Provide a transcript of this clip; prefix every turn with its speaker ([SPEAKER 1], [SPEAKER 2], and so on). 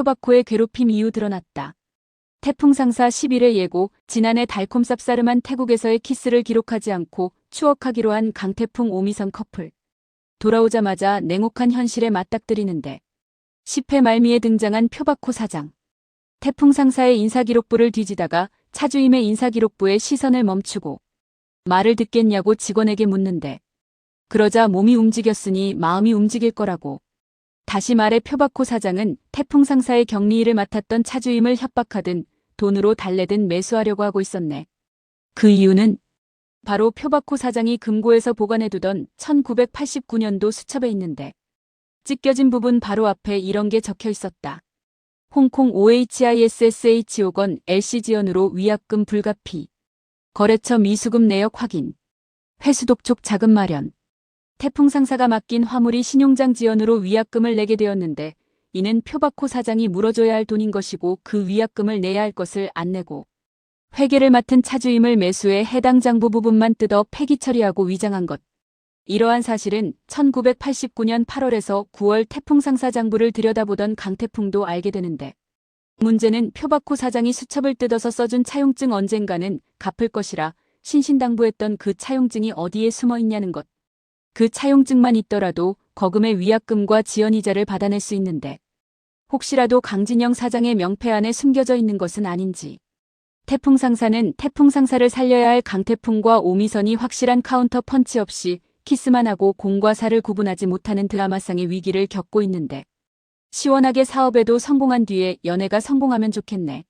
[SPEAKER 1] 표박호의 괴롭힘 이후 드러났다. 태풍 상사 11회 예고, 지난해 달콤 쌉싸름한 태국에서의 키스를 기록하지 않고 추억하기로 한 강태풍 오미선 커플. 돌아오자마자 냉혹한 현실에 맞닥뜨리는데 10회 말미에 등장한 표박호 사장. 태풍 상사의 인사기록부를 뒤지다가 차주임의 인사기록부에 시선을 멈추고 말을 듣겠냐고 직원에게 묻는데 그러자 몸이 움직였으니 마음이 움직일 거라고. 다시 말해 표박호 사장은 태풍 상사의 격리일을 맡았던 차주임을 협박하든 돈으로 달래든 매수하려고 하고 있었네. 그 이유는 바로 표박호 사장이 금고에서 보관해두던 1989년도 수첩에 있는데 찢겨진 부분 바로 앞에 이런 게 적혀 있었다. 홍콩 OHISSH 오건 LC 지연으로 위약금 불가피. 거래처 미수금 내역 확인. 회수 독촉 자금 마련. 태풍 상사가 맡긴 화물이 신용장 지연으로 위약금을 내게 되었는데 이는 표박호 사장이 물어줘야 할 돈인 것이고 그 위약금을 내야 할 것을 안 내고 회계를 맡은 차주임을 매수해 해당 장부 부분만 뜯어 폐기 처리하고 위장한 것. 이러한 사실은 1989년 8월에서 9월 태풍 상사 장부를 들여다보던 강태풍도 알게 되는데 문제는 표박호 사장이 수첩을 뜯어서 써준 차용증 언젠가는 갚을 것이라 신신당부했던 그 차용증이 어디에 숨어 있냐는 것. 그 차용증만 있더라도 거금의 위약금과 지연이자를 받아낼 수 있는데 혹시라도 강진영 사장의 명패 안에 숨겨져 있는 것은 아닌지. 태풍 상사는 태풍 상사를 살려야 할 강태풍과 오미선이 확실한 카운터 펀치 없이 키스만 하고 공과 사를 구분하지 못하는 드라마상의 위기를 겪고 있는데 시원하게 사업에도 성공한 뒤에 연애가 성공하면 좋겠네.